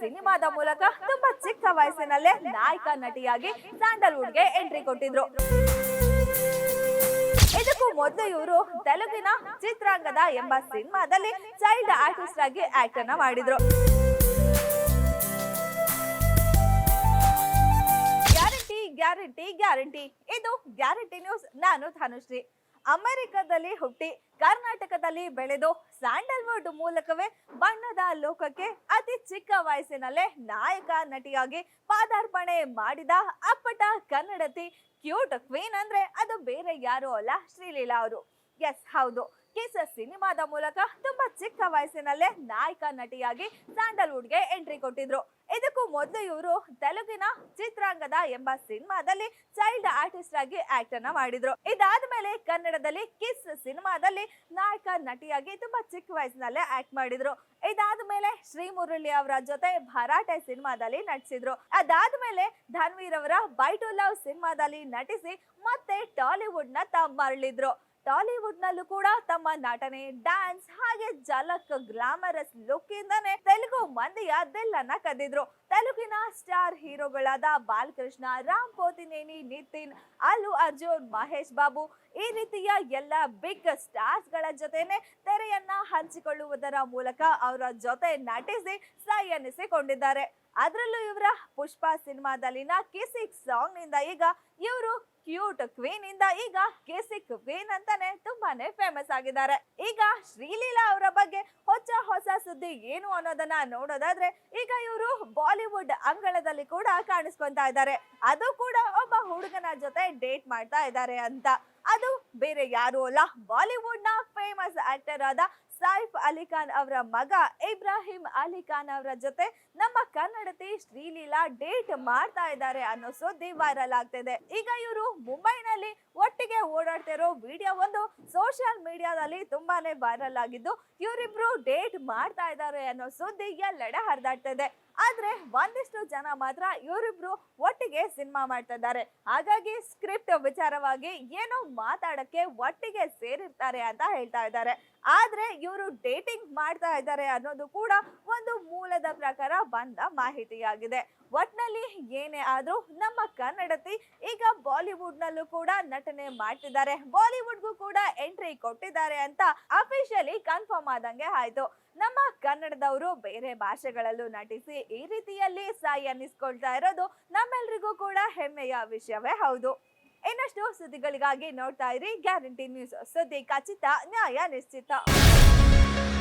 ಸಿನಿಮಾದ ಮೂಲಕ ತುಂಬಾ ಚಿಕ್ಕ ವಯಸ್ಸಿನಲ್ಲೇ ನಾಯಕ ನಟಿಯಾಗಿ ಸ್ಯಾಂಡಲ್ವುಡ್ಗೆ ಎಂಟ್ರಿ ಕೊಟ್ಟಿದ್ರು. ಇದಕ್ಕೂ ಮೊದಲು ಇವರು ತೆಲುಗಿನ ಚಿತ್ರಾಂಗದ ಎಂಬ ಸಿನಿಮಾದಲ್ಲಿ ಚೈಲ್ಡ್ ಆರ್ಟಿಸ್ಟ್ ಆಗಿ ಆಕ್ಟ್ ಅನ್ನ ಮಾಡಿದ್ರು. Guarantee guarantee guarantee. ಇದು ಗ್ಯಾರಂಟಿ ನ್ಯೂಸ್, ನಾನು ಧನುಶ್ರೀ. ಅಮೆರಿಕದಲ್ಲಿ ಹುಟ್ಟಿ ಕರ್ನಾಟಕದಲ್ಲಿ ಬೆಳೆದು ಸ್ಯಾಂಡಲ್ವುಡ್ ಮೂಲಕವೇ ಬಣ್ಣದ ಲೋಕಕ್ಕೆ ಅತಿ ಚಿಕ್ಕ ವಯಸ್ಸಿನಲ್ಲೇ ನಾಯಕ ನಟಿಯಾಗಿ ಪಾದಾರ್ಪಣೆ ಮಾಡಿದ ಅಪ್ಪಟ ಕನ್ನಡತಿ ಕ್ಯೂಟ್ ಕ್ವೀನ್ ಅಂದ್ರೆ ಅದು ಬೇರೆ ಯಾರು ಅಲ್ಲ, ಶ್ರೀಲೀಲಾ ಅವರು. ಎಸ್ ಹೌದು. ಕಿಸ್ ಸಿನಿಮಾದ ಮೂಲಕ ತುಂಬಾ ಚಿಕ್ಕ ವಯಸ್ಸಿನಲ್ಲೇ ನಾಯಕ ನಟಿಯಾಗಿ ಸ್ಯಾಂಡಲ್ವುಡ್ಗೆ ಎಂಟ್ರಿ ಕೊಟ್ಟಿದ್ರು. ಇದಕ್ಕೂ ಮೊದಲು ಇವರು ತೆಲುಗಿನ ಚಿತ್ರಾಂಗದ ಎಂಬ ಸಿನಿಮಾದಲ್ಲಿ ಚೈಲ್ಡ್ ಆರ್ಟಿಸ್ಟ್ ಆಗಿ ಆಕ್ಟ್ ಅನ್ನ ಮಾಡಿದ್ರು. ಇದಾದ್ಮೇಲೆ ಕನ್ನಡದಲ್ಲಿ ಕಿಸ್ ಸಿನಿಮಾದಲ್ಲಿ ನಾಯಕ ನಟಿಯಾಗಿ ತುಂಬಾ ಚಿಕ್ಕ ವಯಸ್ಸಿನಲ್ಲೇ ಆಕ್ಟ್ ಮಾಡಿದ್ರು. ಇದಾದ್ಮೇಲೆ ಶ್ರೀ ಮುರಳಿ ಅವರ ಜೊತೆ ಭರಾಟೆ ಸಿನಿಮಾದಲ್ಲಿ ನಟಿಸಿದ್ರು. ಅದಾದ ಮೇಲೆ ಧನ್ವೀರ್ ಅವರ ಬೈ ಟು ಲವ್ ಸಿನಿಮಾದಲ್ಲಿ ನಟಿಸಿ ಮತ್ತೆ ಟಾಲಿವುಡ್ನ ತ ಮರಳಿದ್ರು. ಟಾಲಿವುಡ್ ನಲ್ಲೂ ಕೂಡ ತಮ್ಮ ನಟನೆ, ಡ್ಯಾನ್ಸ್ ಹಾಗೆ ಜಲಕ್ ಗ್ಲಾಮರಸ್ ಲುಕ್ ಇಂದಾನೆ ತೆಲುಗು ಮಂದಿಯ ದಿಲ್ಲನ್ನ ಕದ್ದಿದ್ರು. ತೆಲುಗಿನ ಸ್ಟಾರ್ ಹೀರೋಗಳಾದ ಬಾಲಕೃಷ್ಣ, ರಾಮ್ ಪೋತಿನೇನಿ, ನಿತಿನ್, ಅಲ್ಲು ಅರ್ಜುನ್, ಮಹೇಶ್ ಬಾಬು ಈ ರೀತಿಯ ಎಲ್ಲ ಬಿಗ್ ಸ್ಟಾರ್ಸ್ಗಳ ಜೊತೆನೆ ತೆರೆಯನ್ನ ಹಂಚಿಕೊಳ್ಳುವುದರ ಮೂಲಕ ಅವರ ಜೊತೆ ನಟಿಸಿ ಸೈ ಎನಿಸಿಕೊಂಡಿದ್ದಾರೆ ಅದರಲ್ಲೂ ಇವರ ಪುಷ್ಪ ಸಿನಿಮಾದಲ್ಲಿನ ಕಿಸಿಕ್ ಸಾಂಗ್ನಿಂದ ಈಗ ಇವರು ಕ್ಯೂಟ್ ಕ್ವೀನ್ ಇಂದ ಈಗ ಕೇಸಿಕ್ ಕ್ವೀನ್ ಅಂತಾನೆ ತುಂಬಾನೇ ಫೇಮಸ್ ಆಗಿದ್ದಾರೆ. ಈಗ ಶ್ರೀಲೀಲಾ ಅವರ ಬಗ್ಗೆ ಹೊಸ ಹೊಸ ಸುದ್ದಿ ಏನು ಅನ್ನೋದನ್ನ ನೋಡೋದಾದ್ರೆ ಈಗ ಇವರು ಬಾಲಿವುಡ್ ಅಂಗಳದಲ್ಲಿ ಕೂಡ ಕಾಣಿಸ್ಕೊಂತಾ ಇದ್ದಾರೆ. ಅದು ಕೂಡ ಒಬ್ಬ ಹುಡುಗನ ಜೊತೆ ಡೇಟ್ ಮಾಡ್ತಾ ಇದ್ದಾರೆ ಅಂತ. ಅದು ಬೇರೆ ಯಾರು ಅಲ್ಲ. ಬಾಲಿವುಡ್ನ ಫೇಮಸ್ ಆಕ್ಟರ್ ಆದ ಸೈಫ್ ಅಲಿ ಖಾನ್ ಅವರ ಮಗ ಇಬ್ರಾಹಿಂ ಅಲಿ ಖಾನ್ ಅವರ ಜೊತೆ ನಮ್ಮ ಕನ್ನಡತಿ ಶ್ರೀಲೀಲಾ ಡೇಟ್ ಮಾಡ್ತಾ ಇದ್ದಾರೆ ಅನ್ನೋ ಸುದ್ದಿ ವೈರಲ್ ಆಗ್ತಿದೆ. ಈಗ ಇವರು ಮುಂಬೈನಲ್ಲಿ ಒಟ್ಟಿಗೆ ಓಡಾಡ್ತಿರೋ ವಿಡಿಯೋ ಒಂದು ಸೋಷಿಯಲ್ ಮೀಡಿಯಾದಲ್ಲಿ ತುಂಬಾನೇ ವೈರಲ್ ಆಗಿದ್ದು, ಇವರಿಬ್ರು ಡೇಟ್ ಮಾಡ್ತಾ ಇದ್ದಾರೆ ಅನ್ನೋ ಸುದ್ದಿ ಎಲ್ಲೆಡೆ ಹರಿದಾಡ್ತಿದೆ. ಆದ್ರೆ ಒಂದಿಷ್ಟು ಜನ ಮಾತ್ರ ಇವರಿಬ್ರು ಒಟ್ಟಿಗೆ ಸಿನಿಮಾ ಮಾಡ್ತಾ ಇದ್ದಾರೆ ಹಾಗಾಗಿ ಸ್ಕ್ರಿಪ್ಟ್ ವಿಚಾರವಾಗಿ ಏನೋ ಮಾತಾಡಕ್ಕೆ ಒಟ್ಟಿಗೆ ಸೇರಿರ್ತಾರೆ ಅಂತ ಹೇಳ್ತಾ ಇದ್ದಾರೆ. ಆದ್ರೆ ಇವರು ಡೇಟಿಂಗ್ ಮಾಡ್ತಾ ಇದ್ದಾರೆ ಅನ್ನೋದು ಕೂಡ ಒಂದು ಮೂಲದ ಪ್ರಕಾರ ಬಂದ ಮಾಹಿತಿಯಾಗಿದೆ. ಒಟ್ನಲ್ಲಿ ಏನೇ ಆದರೂ ನಮ್ಮ ಕನ್ನಡತಿ ಈಗ ಬಾಲಿವುಡ್ನಲ್ಲೂ ಕೂಡ ನಟನೆ ಮಾಡ್ತಿದ್ದಾರೆ. ಬಾಲಿವುಡ್ಗೂ ಕೂಡ ಎಂಟ್ರಿ ಕೊಟ್ಟಿದ್ದಾರೆ ಅಂತ ಅಫಿಷಿಯಲಿ ಕನ್ಫರ್ಮ್ ಆದಂಗೆ ಆಯ್ತು. ನಮ್ಮ ಕನ್ನಡದವರು ಬೇರೆ ಭಾಷೆಗಳಲ್ಲೂ ನಟಿಸಿ ಈ ರೀತಿಯಲ್ಲಿ ಸಾಯಿ ಅನ್ನಿಸ್ಕೊಳ್ತಾ ಇರೋದು ನಮ್ಮೆಲ್ರಿಗೂ ಕೂಡ ಹೆಮ್ಮೆಯ ವಿಷಯವೇ ಹೌದು. ಇನ್ನಷ್ಟು ಸುದ್ದಿಗಳಿಗಾಗಿ ನೋಡ್ತಾ ಇರಿ ಗ್ಯಾರಂಟಿ ನ್ಯೂಸ್ ಸುದ್ದಿ ಖಚಿತ ನ್ಯಾಯ ನಿಶ್ಚಿತ.